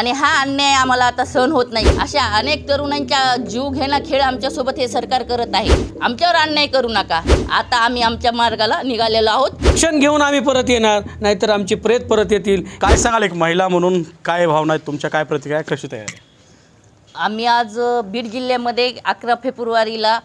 आणि हा अन्याय आम्हाला आता सहन होत नाही. अशा अनेक तरुणांच्या जीव घेणा खेळ आमच्यासोबत हे सरकार करत आहे. आमच्यावर अन्याय करू नका. आता आम्ही आमच्या मार्गाला निघालेलो आहोत. क्षण घेऊन आम्ही परत येणार नाहीतर आमची प्रेत परत येतील. काय सांगाल एक महिला म्हणून? काय भावना आहेत तुमच्या? काय प्रतिक्रिया? कशी तयारी आहे? आम्ही आज अ, बीड जिल्ह्यामध्ये अकरा फेब्रुवारीला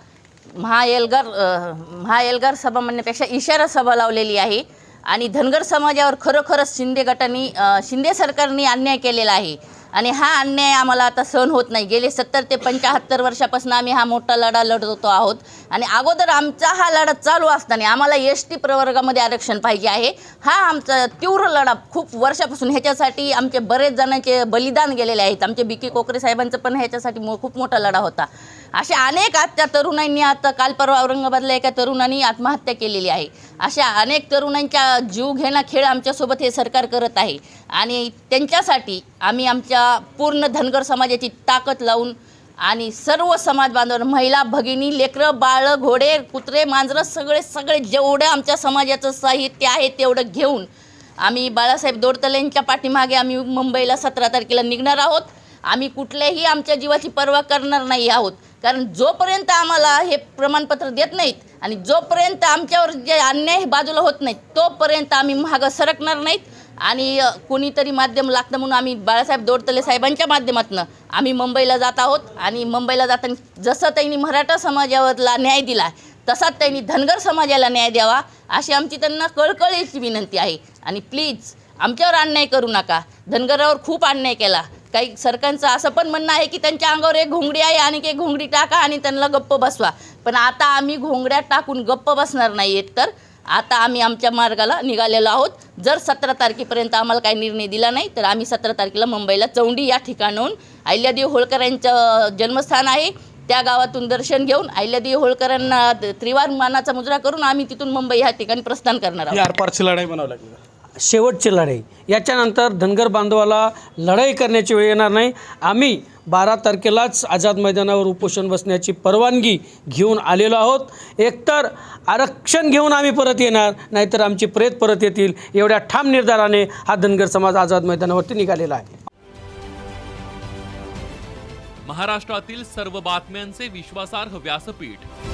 महाएल्गार अ, महाएल्गार सभा म्हणण्यापेक्षा इशारा सभा लावलेली आहे. आणि धनगर समाजावर खरोखरच शिंदे गटांनी शिंदे सरकारने अन्याय केलेला आहे. आणि हा अन्याय आम्हाला आता सहन होत नाही. गेले सत्तर ते पंच्याहत्तर वर्षापासून आम्ही हा मोठा लढा लढवतो आहोत. आणि अगोदर आमचा हा लढा चालू असताना आम्हाला एस टी प्रवर्गामध्ये आरक्षण पाहिजे आहे. हा आमचा तीव्र लढा खूप वर्षापासून ह्याच्यासाठी आमचे बरेच जणांचे बलिदान गेलेले आहेत. आमचे बी के कोकरे साहेबांचं पण ह्याच्यासाठी मो खूप मोठा लढा होता. अशा अनेक आजच्या तरुणांनी आता काल परवा औरंगाबादला एका तरुणांनी आत्महत्या केलेली आहे. अशा अनेक तरुणांच्या जीव घेणा खेळ आमच्यासोबत हे सरकार करत आहे. आणि त्यांच्यासाठी आम्ही आमच्या पूर्ण धनगर समाजाची ताकद लावून आणि सर्व समाज बांधव महिला भगिनी लेकरं बाळं घोडे कुत्रे मांजरं सगळे सगळे जेवढं आमच्या समाजाचं साहित्य आहे तेवढं घेऊन आम्ही बाळासाहेब दोडतलेंच्या पाठीमागे आम्ही मुंबईला सतरा तारखेला निघणार आहोत. आम्ही कुठल्याही आमच्या जीवाची पर्वा करणार नाही आहोत. कारण जोपर्यंत आम्हाला हे प्रमाणपत्र देत नाहीत आणि जोपर्यंत आमच्यावर जे अन्याय हे बाजूला होत नाहीत तोपर्यंत आम्ही मागं सरकणार नाहीत. आणि कोणीतरी माध्यम लागतं म्हणून आम्ही बाळासाहेब दोडतले साहेबांच्या माध्यमातून आम्ही मुंबईला जात आहोत. आणि मुंबईला जाताना जसं त्यांनी मराठा समाजावरला न्याय दिला तसाच त्यांनी धनगर समाजाला न्याय द्यावा अशी आमची त्यांना कळकळीची विनंती आहे. आणि प्लीज आमच्यावर अन्याय करू नका. धनगरावर खूप अन्याय केला. काही सरकारचं असं पण म्हणणं आहे की त्यांच्या अंगावर एक घोंगडी आहे आणि एक घोंगडी टाका आणि त्यांना गप्प बसवा. पण आता आम्ही घोंगड्या टाकून गप्प बसणार नाही आहेत तर? आता आम्ही आमच्या मार्गाला निघालेलो आहोत. जर सतरा तारखेपर्यंत आम्हाला काही निर्णय दिला नाही तर आम्ही सतरा तारखेला मुंबईला चौंडी या ठिकाणाहून अहिल्यादेवी होळकर यांचं जन्मस्थान आहे. त्या गावातून दर्शन घेऊन अहिल्यादेवी होळकरांना त्रिवार मानाचा मुजरा करून आम्ही तिथून मुंबई ह्या ठिकाणी प्रस्थान करणार आहोत. लढाई म्हणावं शेवटची लढाई. याच्यानंतर धनगर बांधवाला लढाई करण्याची वेळ येणार नाही. आम्ही बारा तारखेलाच आझाद मैदानावर उपोषण बसण्याची परवानगी घेऊन आलेलो आहोत. एकतर आरक्षण घेऊन आम्ही परत येणार नाहीतर आमची प्रेत परत येतील. एवढ्या ठाम निर्धाराने हा धनगर समाज आझाद मैदानावरती निघालेला आहे. महाराष्ट्रातील सर्व बातम्यांचे विश्वासार्ह व्यासपीठ.